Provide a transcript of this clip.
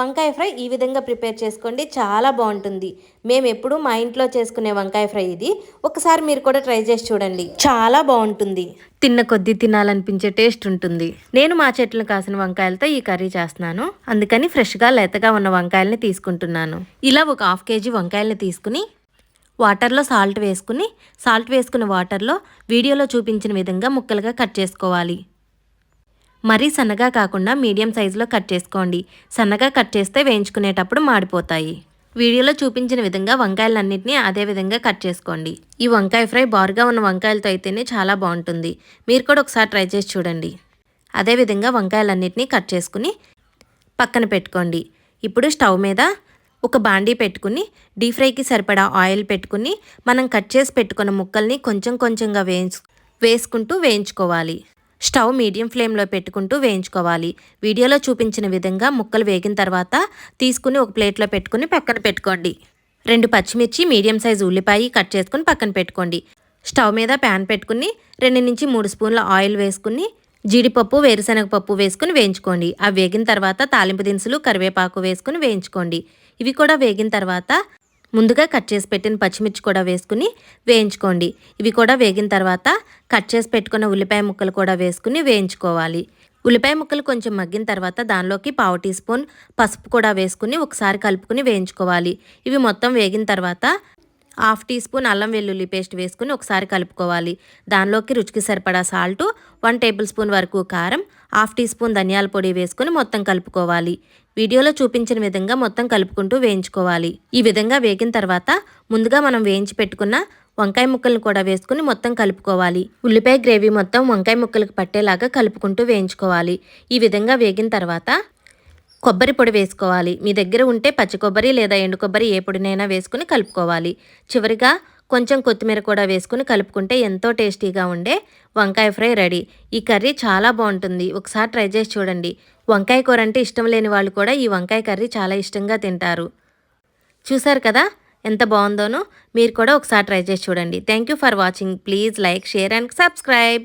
వంకాయ ఫ్రై ఈ విధంగా ప్రిపేర్ చేసుకోండి. చాలా బాగుంటుంది. మేము ఎప్పుడు మా ఇంట్లో చేసుకునే వంకాయ ఫ్రై ఇది. ఒకసారి మీరు కూడా ట్రై చేసి చూడండి. చాలా బాగుంటుంది. తిన్న కొద్దీ తినాలనిపించే టేస్ట్ ఉంటుంది. నేను మా చెట్లు కాసిన వంకాయలతో ఈ కర్రీ చేస్తున్నాను. అందుకని ఫ్రెష్గా లేతగా ఉన్న వంకాయల్ని తీసుకుంటున్నాను. ఇలా ఒక హాఫ్ కేజీ వంకాయల్ని తీసుకుని వాటర్లో సాల్ట్ వేసుకుని సాల్ట్ వేసుకున్న వాటర్లో వీడియోలో చూపించిన విధంగా ముక్కలుగా కట్ చేసుకోవాలి. మరీ సన్నగా కాకుండా మీడియం సైజులో కట్ చేసుకోండి. సన్నగా కట్ చేస్తే వేయించుకునేటప్పుడు మాడిపోతాయి. వీడియోలో చూపించిన విధంగా వంకాయలన్నింటినీ అదే విధంగా కట్ చేసుకోండి. ఈ వంకాయ ఫ్రై బారుగా ఉన్న వంకాయలతో అయితేనే చాలా బాగుంటుంది. మీరు కూడా ఒకసారి ట్రై చేసి చూడండి. అదేవిధంగా వంకాయలన్నింటినీ కట్ చేసుకుని పక్కన పెట్టుకోండి. ఇప్పుడు స్టవ్ మీద ఒక బాండీ పెట్టుకుని డీప్ ఫ్రైకి సరిపడా ఆయిల్ పెట్టుకుని మనం కట్ చేసి పెట్టుకున్న ముక్కల్ని కొంచెం కొంచెంగా వేయించు వేసుకుంటూ వేయించుకోవాలి. స్టవ్ మీడియం ఫ్లేమ్లో పెట్టుకుంటూ వేయించుకోవాలి. వీడియోలో చూపించిన విధంగా ముక్కలు వేగిన తర్వాత తీసుకుని ఒక ప్లేట్లో పెట్టుకుని పక్కన పెట్టుకోండి. రెండు పచ్చిమిర్చి మీడియం సైజు ఉల్లిపాయ కట్ చేసుకుని పక్కన పెట్టుకోండి. స్టవ్ మీద ప్యాన్ పెట్టుకుని రెండు నుంచి మూడు స్పూన్ల ఆయిల్ వేసుకుని జీడిపప్పు వేరుశనగ పప్పు వేసుకుని వేయించుకోండి. అవి వేగిన తర్వాత తాలింపు దినుసులు కరివేపాకు వేసుకుని వేయించుకోండి. ఇవి కూడా వేగిన తర్వాత ముందుగా కట్ చేసి పెట్టిన పచ్చిమిర్చి కూడా వేసుకుని వేయించుకోండి. ఇవి కూడా వేగిన తర్వాత కట్ చేసి పెట్టుకున్న ఉల్లిపాయ ముక్కలు కూడా వేసుకుని వేయించుకోవాలి. ఉల్లిపాయ ముక్కలు కొంచెం మగ్గిన తర్వాత దానిలోకి పావు టీ స్పూన్ పసుపు కూడా వేసుకుని ఒకసారి కలుపుకుని వేయించుకోవాలి. ఇవి మొత్తం వేగిన తర్వాత హాఫ్ టీ స్పూన్ అల్లం వెల్లుల్లి పేస్ట్ వేసుకుని ఒకసారి కలుపుకోవాలి. దానిలోకి రుచికి సరిపడా సాల్టు వన్ టేబుల్ స్పూన్ వరకు కారం హాఫ్ టీ స్పూన్ ధనియాల పొడి వేసుకుని మొత్తం కలుపుకోవాలి. వీడియోలో చూపించిన విధంగా మొత్తం కలుపుకుంటూ వేయించుకోవాలి. ఈ విధంగా వేగిన తర్వాత ముందుగా మనం వేయించి పెట్టుకున్న వంకాయ ముక్కలను కూడా వేసుకుని మొత్తం కలుపుకోవాలి. ఉల్లిపాయ గ్రేవీ మొత్తం వంకాయ ముక్కలకు పట్టేలాగా కలుపుకుంటూ వేయించుకోవాలి. ఈ విధంగా వేగిన తర్వాత కొబ్బరి పొడి వేసుకోవాలి. మీ దగ్గర ఉంటే పచ్చి కొబ్బరి లేదా ఎండు కొబ్బరి ఏ పొడినైనా వేసుకుని కలుపుకోవాలి. చివరిగా కొంచెం కొత్తిమీర కూడా వేసుకుని కలుపుకుంటే ఎంతో టేస్టీగా ఉండే వంకాయ ఫ్రై రెడీ. ఈ కర్రీ చాలా బాగుంటుంది. ఒకసారి ట్రై చేసి చూడండి. వంకాయ కూర అంటే ఇష్టం లేని వాళ్ళు కూడా ఈ వంకాయ కర్రీ చాలా ఇష్టంగా తింటారు. చూసారు కదా? ఎంత బాగుందోనో మీరు కూడా ఒకసారి ట్రై చేసి చూడండి. Thank you for watching please like share and subscribe